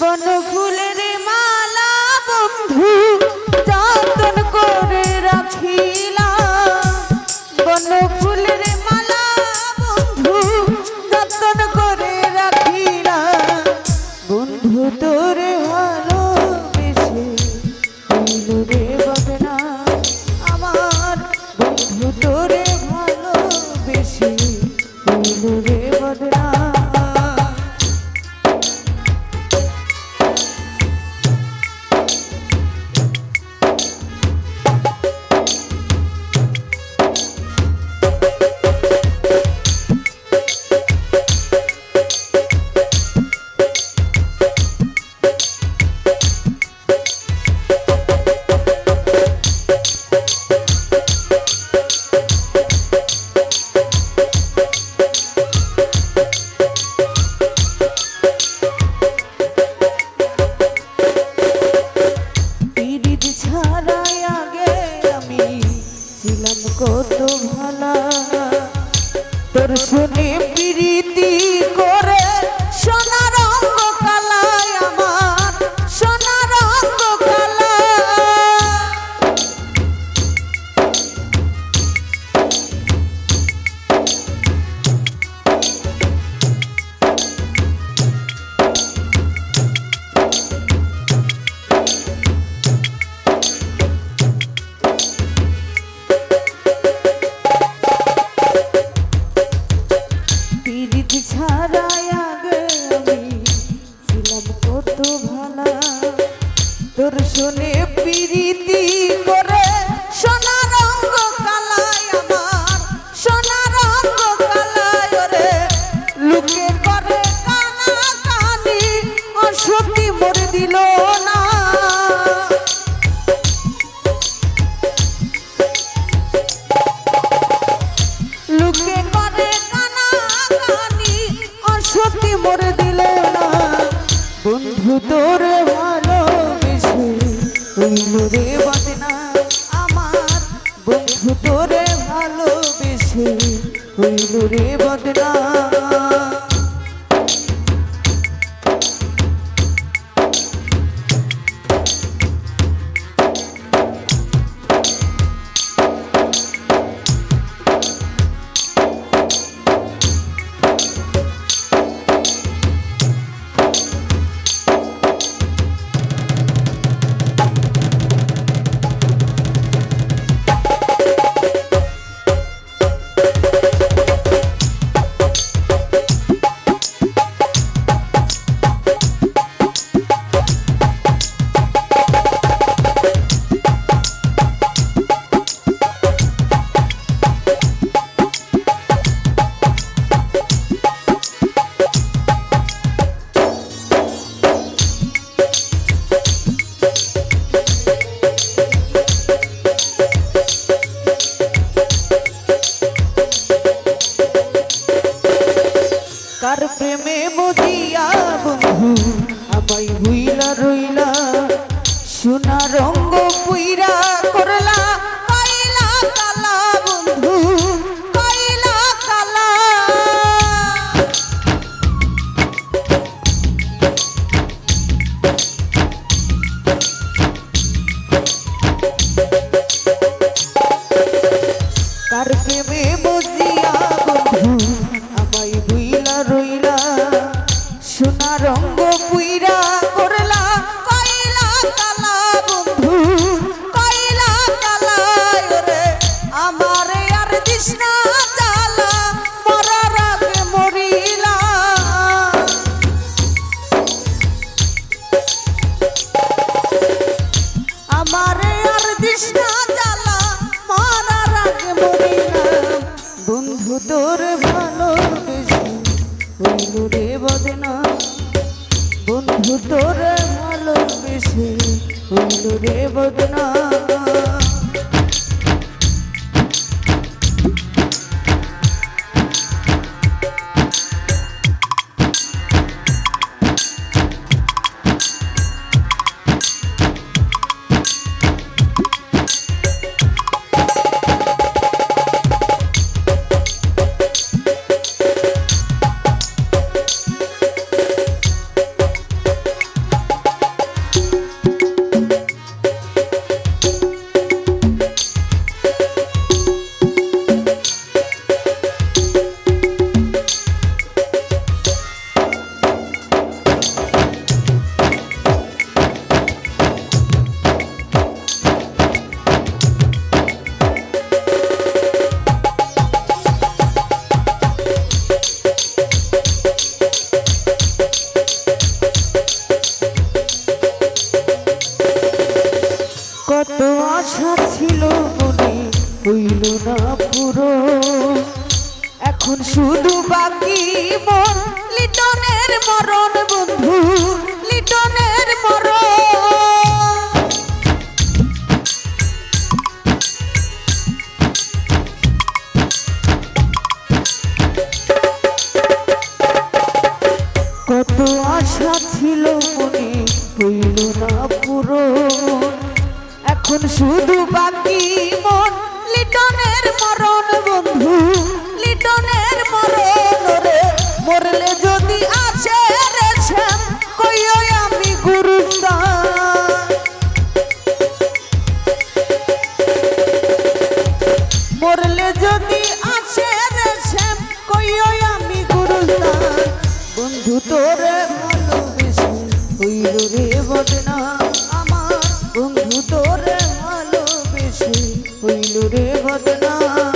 বন ফুলের মালা বন্ধু, যতন করে ফুলের মালা বন্ধু করে রাখিলাম। বন্ধু, তোরে রে বদনা আমার। বন্ধু, তোরে হইল রে বদনা কত ভালা কত ভালা। তোর শুনে পিরিতি করে, সোনা রঙ কালায় আমার, সোনা রঙ কালায় দিল না। লুকে করে কানা কানি অসতি মোর দিল না। বন্ধু তোর ভালোবেসে হইল রে বদনা আমার। বন্ধু তোর ভালোবেসে হইল রে বদনা। আমায় হুইলা রইলা, সোনা রঙ্গ পুইরা করলা। কইলা কালা বন্ধু কইলা কালা কার প্রেমে বজিয়া বন্ধু, আমায় ভুইলা রইলা, সোনা রঙ্গ পুইরা আশা ছিল মনে হইল না পুরো। এখন শুধু বাকি মন। লিটনের মরণ বন্ধু, লিটনের মরণ। কত আশা এখন শুধু বাকি মন। লিটনের মরণ বন্ধু, লিটনের মরণ রে। মরলে যদি আসে রে শ্যাম, কইও আমি গুরু মরলে যদি আসে রে শ্যাম, কইও আমি গুরু বন্ধু তোরে মদনা